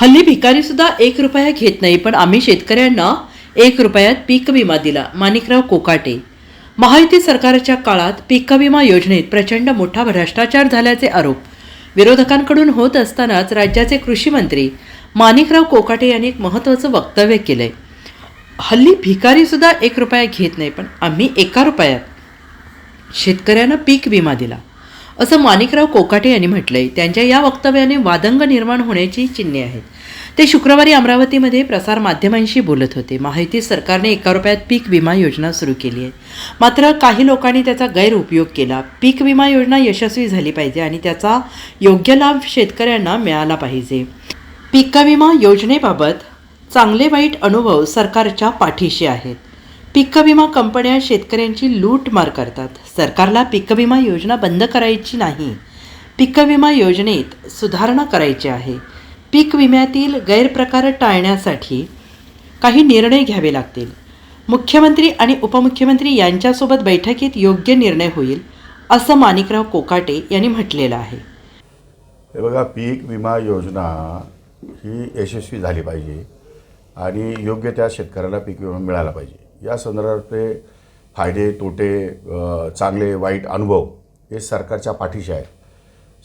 हल्ली भिकारी सुद्धा एक रुपया घेत नाही पण आम्ही शेतकऱ्यांना एक रुपयात पीक विमा दिला माणिकराव कोकाटे. महायुती सरकारच्या काळात पीक विमा योजनेत प्रचंड मोठा भ्रष्टाचार झाल्याचे आरोप. विरोधकांकडून होत असतानाच राज्याचे कृषी मंत्री माणिकराव कोकाटे यांनी एक महत्त्वाचं वक्तव्य केलंय. हल्ली भिकारीसुद्धा एक रुपया घेत नाही पण आम्ही एका रुपयात शेतकऱ्यांना पीक विमा दिला. असं माणिकराव कोकाटे यांनी म्हटलंय. त्यांच्या या वक्तव्याने वादंग निर्माण होण्याची चिन्हे आहेत. ते शुक्रवारी अमरावतीमध्ये प्रसारमाध्यमांशी बोलत होते. माहिती सरकारने एका रुपयात पीक विमा योजना सुरू केली आहे. मात्र काही लोकांनी त्याचा गैरउपयोग केला. पीक विमा योजना यशस्वी झाली पाहिजे आणि त्याचा योग्य लाभ शेतकऱ्यांना मिळाला पाहिजे. पीक विमा योजनेबाबत चांगले वाईट अनुभव सरकारच्या पाठीशी आहेत. पीक विमा कंपन्या शेतकऱ्यांची लूटमार करतात. सरकारला पीक विमा योजना बंद करायची नाही. पीक विमा योजनेत सुधारणा करायची आहे. पीक विम्यातील गैरप्रकार टाळण्यासाठी काही निर्णय घ्यावे लागतील. मुख्यमंत्री आणि उपमुख्यमंत्री यांच्यासोबत बैठकीत योग्य निर्णय होईल असं माणिकराव कोकाटे यांनी म्हटलेलं आहे. हे बघा पीक विमा योजना ही यशस्वी झाली पाहिजे आणि योग्य त्या शेतकऱ्याला पीक विमा मिळाला पाहिजे. या संदर्भातले फायदे तोटे चांगले वाईट अनुभव हे सरकारच्या पाठीशी आहे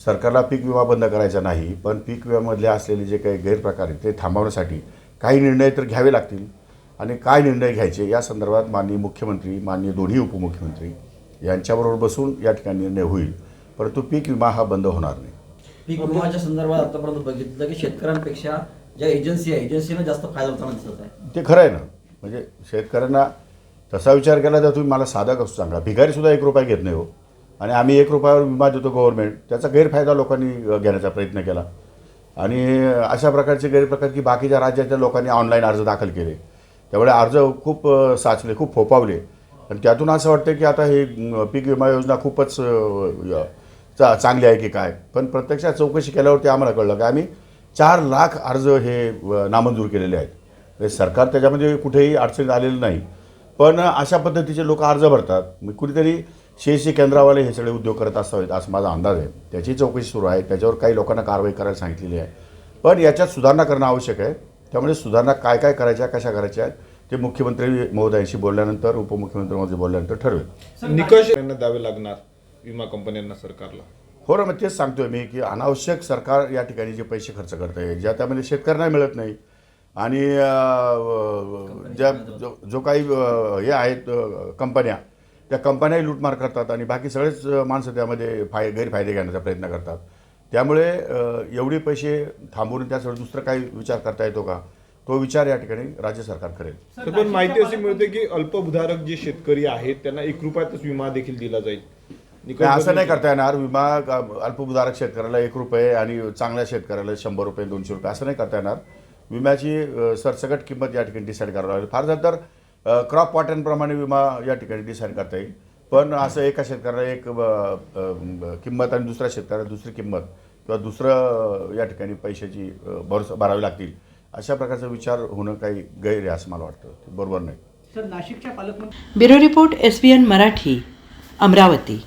सरकारला पीक विमा बंद करायचा नाही पण पीक विम्यामधले असलेले जे काही गैरप्रकार आहेत ते थांबवण्यासाठी काही निर्णय तर घ्यावे लागतील. आणि काय निर्णय घ्यायचे या संदर्भात माननीय मुख्यमंत्री माननीय दोन्ही उपमुख्यमंत्री यांच्याबरोबर बसून या ठिकाणी निर्णय होईल. परंतु पीक विमा हा बंद होणार नाही. पीक विमाच्या संदर्भात आतापर्यंत बघितलं की शेतकऱ्यांपेक्षा ज्या एजन्सी आहे एजन्सीला जास्त फायदा होताना दिसत आहे. ते खरं आहे ना? म्हणजे शेतकऱ्यांना तसा विचार केला तर तुम्ही मला साधा कसं सांगा. भिकारीसुद्धा एक रुपया घेत नाही हो. आणि आम्ही एक रुपयावर विमा देतो गव्हर्नमेंट त्याचा गैरफायदा लोकांनी घेण्याचा प्रयत्न केला. आणि अशा प्रकारचे गैरप्रकार की बाकीच्या राज्यातल्या लोकांनी ऑनलाईन अर्ज दाखल केले. त्यामुळे अर्ज खूप साचले खूप फोपावले आणि त्यातून असं वाटतं की आता हे पीक विमा योजना खूपच चा चांगली आहे की काय? पण प्रत्यक्षात चौकशी केल्यावरती आम्हाला कळलं की आम्ही चार लाख अर्ज हे नामंजूर केलेले आहेत. म्हणजे सरकार त्याच्यामध्ये कुठेही अडचणीत आलेलं नाही. पण अशा पद्धतीचे लोक अर्ज भरतात. मग कुठेतरी शेती केंद्रावाले हे सगळे उद्योग करत असावेत असं माझा अंदाज आहे. त्याची चौकशी सुरू आहे. त्याच्यावर काही लोकांना कारवाई करायला सांगितलेली आहे. पण याच्यात सुधारणा करणं आवश्यक आहे. त्यामुळे सुधारणा काय काय करायच्या कशा करायच्या ते मुख्यमंत्री महोदयांशी बोलल्यानंतर उपमुख्यमंत्री महोदय बोलल्यानंतर ठरवेल. निकष यांना द्यावे लागणार विमा कंपन्यांना सरकारला. हो ना मग तेच सांगतोय मी की अनावश्यक सरकार या ठिकाणी जे पैसे खर्च करत आहे ज्या त्यामध्ये शेतकऱ्यांना मिळत नाही आणि ज्या जो जो काही हे आहेत कंपन्या त्या कंपन्याही लूटमार करतात आणि बाकी सगळेच माणसं त्यामध्ये फाय गैरफायदे घेण्याचा प्रयत्न करतात. त्यामुळे एवढे पैसे थांबवून त्यासाठी दुसरं काही विचार करता येतो का? तो विचार या ठिकाणी राज्य सरकार करेल. तर पण माहिती अशी मिळते की अल्पभूधारक जे शेतकरी आहेत त्यांना एक रुपयातच विमा देखील दिला जाईल. असं नाही करता येणार. विमा अल्पभूधारक शेतकऱ्याला एक रुपये आणि चांगल्या शेतकऱ्याला शंभर रुपये दोनशे रुपये असं नाही करता येणार. विम्याची सरसकट किंमत या ठिकाणी डिसाईड करावी लागेल. फार झालं तर क्रॉप पॉटनप्रमाणे विमा या ठिकाणी डिसाईड करता येईल. पण असं एका शेतकऱ्याला एक किंमत आणि दुसऱ्या शेतकऱ्याला दुसरी किंमत किंवा दुसरं या ठिकाणी पैशाची अ, भर भरावी लागतील अशा प्रकारचा विचार होणं काही गैर आहे असं मला वाटतं. बरोबर नाही? Bureau report S B N Marathi Amravati.